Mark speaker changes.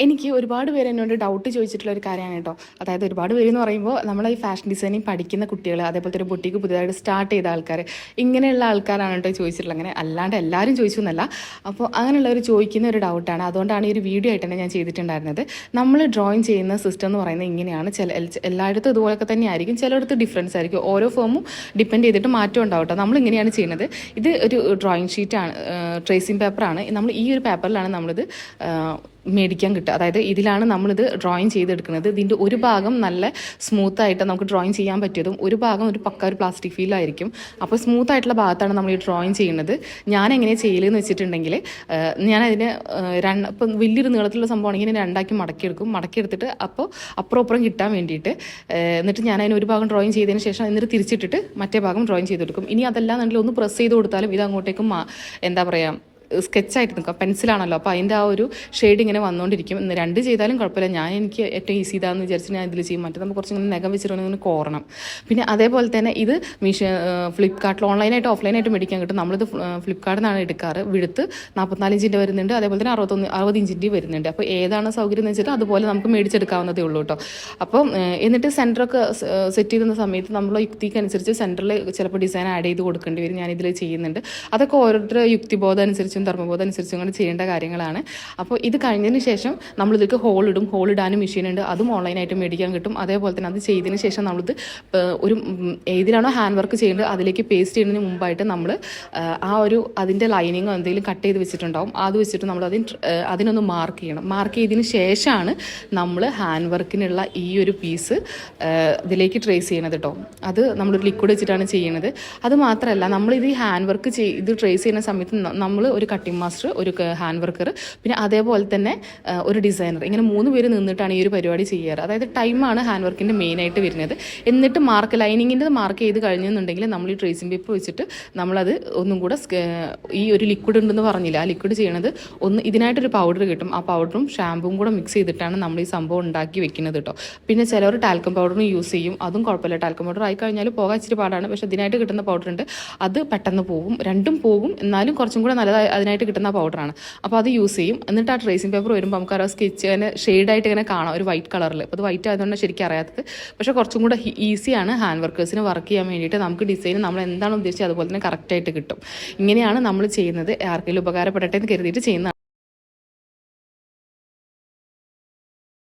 Speaker 1: എനിക്ക് ഒരുപാട് പേര് എന്നോട് ഡൗട്ട് ചോദിച്ചിട്ടുള്ള ഒരു കാര്യമാണ് കേട്ടോ. അതായത് ഒരുപാട് പേര് എന്ന് പറയുമ്പോൾ നമ്മൾ ഈ ഫാഷൻ ഡിസൈനിങ് പഠിക്കുന്ന കുട്ടികൾ അതേപോലെ ഒരു ബുട്ടിക്ക് പുതിയതായിട്ട് സ്റ്റാർട്ട് ചെയ്ത ആൾക്കാർ ഇങ്ങനെയുള്ള ആൾക്കാരാണ് കേട്ടോ ചോദിച്ചിട്ടുള്ളത്. അങ്ങനെ അല്ലാണ്ട് എല്ലാവരും ചോദിച്ചു എന്നല്ല. അപ്പോൾ അങ്ങനെയുള്ളവർ ചോദിക്കുന്ന ഒരു ഡൗട്ടാണ് അതുകൊണ്ടാണ് ഈ ഒരു വീഡിയോ ആയിട്ട് തന്നെ ഞാൻ ചെയ്തിട്ടുണ്ടായിരുന്നത്. നമ്മൾ ഡ്രോയിങ് ചെയ്യുന്ന സിസ്റ്റം എന്ന് പറയുന്നത് ഇങ്ങനെയാണ്. ചില എല്ലായിടത്തും ഇതുപോലൊക്കെ തന്നെ ആയിരിക്കും ചിലയിടത്ത് ഡിഫറൻസ് ആയിരിക്കും. ഓരോ ഫോമും ഡിപ്പെൻഡ് ചെയ്തിട്ട് മാറ്റം ഉണ്ടാവും കേട്ടോ. നമ്മൾ ഇങ്ങനെയാണ് ചെയ്യുന്നത്. ഇത് ഒരു ഡ്രോയിങ് ഷീറ്റാണ് ട്രേസിങ് പേപ്പറാണ് നമ്മൾ ഈ ഒരു പേപ്പറിലാണ് നമ്മളിത് മേടിക്കാൻ കിട്ടുക. അതായത് ഇതിലാണ് നമ്മളിത് ഡ്രോയിങ് ചെയ്തെടുക്കുന്നത്. ഇതിന്റെ ഒരു ഭാഗം നല്ല സ്മൂത്ത് ആയിട്ട് നമുക്ക് ഡ്രോയിങ് ചെയ്യാൻ പറ്റിയതും ഒരു ഭാഗം ഒരു പക്ക ഒരു പ്ലാസ്റ്റിക് ഫീലായിരിക്കും അപ്പോൾ സ്മൂത്ത് ആയിട്ടുള്ള ഭാഗത്താണ് നമ്മൾ ഈ ഡ്രോയിങ് ചെയ്യുന്നത്. ഞാൻ എങ്ങനെ ചെയ്യലെന്ന് വെച്ചിട്ടുണ്ടെങ്കിൽ ഞാൻ അതിന് രണ്ട് ഇപ്പം വലിയൊരു നീളത്തിലുള്ള സംഭവമാണെങ്കിൽ ഞാൻ രണ്ടാക്കി മടക്കിയെടുക്കും. മടക്കിയെടുത്തിട്ട് അപ്പോൾ അപ്പുറം അപ്പുറം കിട്ടാൻ വേണ്ടിയിട്ട് എന്നിട്ട് ഞാൻ അതിന് ഒരു ഭാഗം ഡ്രോയിങ് ചെയ്തതിന് ശേഷം എന്നിട്ട് തിരിച്ചിട്ടിട്ട് മറ്റേ ഭാഗം ഡ്രോയിങ് ചെയ്തെടുക്കും. ഇനി അതല്ല എന്നുണ്ടെങ്കിൽ ഒന്ന് പ്രസ് ചെയ്ത് കൊടുത്താലും ഇത് അങ്ങോട്ടേക്കും എന്താ പറയുക സ്കെച്ചായിട്ട് നിൽക്കുക പെൻസിലാണല്ലോ. അപ്പോൾ അതിന്റെ ആ ഒരു ഷെയ്ഡ് ഇങ്ങനെ വന്നുകൊണ്ടിരിക്കും ഇന്ന് രണ്ട് ചെയ്താലും കുഴപ്പമില്ല. ഞാൻ എനിക്ക് ഏറ്റവും ഈസി ഇതാന്ന് വിചാരിച്ച് ഞാൻ ഇതിൽ ചെയ്യും. മറ്റേ നമുക്ക് കുറച്ചിങ്ങനെ നഖം വെച്ചിട്ട് ഇങ്ങനെ കോറണം പിന്നെ അതേപോലെ തന്നെ ഇത് മീഷോ ഫ്ലിപ്കാർട്ടിൽ ഓൺലൈനായിട്ട് ഓഫ്ലൈനായിട്ട് മേടിക്കാൻ കിട്ടും. നമ്മളിത് ഫ്ലിപ്കാർട്ടിൽ നിന്നാണ് എടുക്കാറ്. വിടുത്ത് നാൽപ്പത്തിനാലിഞ്ചിന്റെ വരുന്നുണ്ട്. അതേപോലെ തന്നെ അറുപത്തൊന്ന് അറുപത് ഇഞ്ചിന്റെ വരുന്നുണ്ട്. അപ്പോൾ ഏതാണ് സൗകര്യം എന്ന് വെച്ചിട്ട് അതുപോലെ നമുക്ക് മേടിച്ചെടുക്കാവുന്നതേ ഉള്ളൂ കേട്ടോ. അപ്പം എന്നിട്ട് സെന്ററൊക്കെ സെറ്റ് ചെയ്യുന്ന സമയത്ത് നമ്മൾ യുക്തിക്ക് അനുസരിച്ച് സെന്ററിൽ ചിലപ്പോൾ ഡിസൈൻ ആഡ് ചെയ്ത് കൊടുക്കേണ്ടി വരും. ഞാൻ ഇതിൽ ചെയ്യുന്നുണ്ട്. അതൊക്കെ ഓരോരുത്തരുടെ യുക്തിബോധം അനുസരിച്ചും ധർമ്മബോധം അനുസരിച്ചും കൊണ്ട് ചെയ്യേണ്ട കാര്യങ്ങളാണ്. അപ്പോൾ ഇത് കഴിഞ്ഞതിന് ശേഷം ഇടും ഹോൾ ഇടാനും മെഷീൻ ഉണ്ട്. അതും ഓൺലൈനായിട്ട് മേടിക്കാൻ കിട്ടും. അതേപോലെ തന്നെ അത് ചെയ്തതിന് ശേഷം നമ്മളിത് ഒരു ഏതിലാണോ ഹാൻഡ് വർക്ക് ചെയ്യേണ്ടത് അതിലേക്ക് പേസ്റ്റ് ചെയ്യുന്നതിന് മുമ്പായിട്ട് നമ്മൾ ആ ഒരു അതിന്റെ ലൈനിങ്ങോ എന്തെങ്കിലും കട്ട് ചെയ്ത് വെച്ചിട്ടുണ്ടാവും. അത് വെച്ചിട്ട് നമ്മൾ അതിന് അതിനൊന്ന് മാർക്ക് ചെയ്യണം. മാർക്ക് ചെയ്തതിന് ശേഷമാണ് നമ്മൾ ഹാൻഡ് വർക്കിനുള്ള ഈ ഒരു പീസ് ഇതിലേക്ക് ട്രേസ് ചെയ്യണത് കേട്ടോ അത് നമ്മളൊരു ലിക്വിഡ് വെച്ചിട്ടാണ് ചെയ്യുന്നത് അത് മാത്രമല്ല നമ്മളിത് ഈ ഹാൻഡ് വർക്ക് ചെയ്ത് ട്രേസ് ചെയ്യുന്ന സമയത്ത് നമ്മൾ ഒരു കട്ടിംഗ് മാസ്റ്റർ ഒരു ഹാൻഡ് വർക്കർ പിന്നെ അതേപോലെ തന്നെ ഒരു ഡിസൈനർ ഇങ്ങനെ മൂന്ന് പേര് നിന്നിട്ടാണ് ഈ ഒരു പരിപാടി ചെയ്യാറ്. അതായത് ടൈമാണ് ഹാൻഡ് വർക്കിന്റെ മെയിനായിട്ട് വരുന്നത്. എന്നിട്ട് മാർക്ക് ലൈനിങ്ങിന്റെ മാർക്ക് ചെയ്ത് കഴിഞ്ഞെന്നുണ്ടെങ്കിൽ നമ്മൾ ഈ ട്രേസിംഗ് പേപ്പർ വെച്ചിട്ട് നമ്മളത് ഒന്നും കൂടെ ഈ ഒരു ലിക്വിഡ് ഉണ്ടെന്ന് പറഞ്ഞില്ല ആ ലിക്വിഡ് ചെയ്യണത് ഒന്ന് ഇതിനായിട്ടൊരു പൗഡർ കിട്ടും. ആ പൗഡറും ഷാമ്പും കൂടെ മിക്സ് ചെയ്തിട്ടാണ് നമ്മൾ ഈ സംഭവം ഉണ്ടാക്കി വെക്കുന്നത് കേട്ടോ പിന്നെ ചിലവർ ടാൽക്കം പൗഡറും യൂസ് ചെയ്യും. അതും കുഴപ്പമില്ല. ടാൽക്കം പൗഡർ ആയി കഴിഞ്ഞാൽ പോകാൻ ഇച്ചിരി പാടാണ്. പക്ഷേ ഇതിനായിട്ട് കിട്ടുന്ന പൗഡർ ഉണ്ട്. അത് പെട്ടെന്ന് പോകും രണ്ടും പോകും എന്നാലും കുറച്ചും കൂടെ നല്ലതായി അതിനായിട്ട് കിട്ടുന്ന പൗഡറാണ് അപ്പോൾ അത് യൂസ് ചെയ്യും. എന്നിട്ട് ആ ട്രേസിംഗ് പേപ്പർ വരുമ്പോൾ നമുക്ക് ആ സ്കെച്ച് ഇങ്ങനെ ഷെയ്ഡായിട്ട് ഇങ്ങനെ കാണാം ഒരു വൈറ്റ് കളറിൽ അപ്പോൾ അത് വൈറ്റ് ആയതുകൊണ്ട് ശരിക്കും അറിയാത്തത്. പക്ഷേ കുറച്ചും കൂടെ ഈസിയാണ് ഹാൻഡ് വർക്കേഴ്സിന് വർക്ക് ചെയ്യാൻ വേണ്ടിയിട്ട് നമുക്ക് ഡിസൈൻ നമ്മൾ എന്താണ് ഉദ്ദേശിച്ചത് അതുപോലെ തന്നെ കറക്റ്റായിട്ട് കിട്ടും. ഇങ്ങനെയാണ് നമ്മൾ ചെയ്യുന്നത്. ആർക്കെങ്കിലും ഉപകാരപ്പെടട്ടെ എന്ന് കരുതിയിട്ട് ചെയ്യുന്ന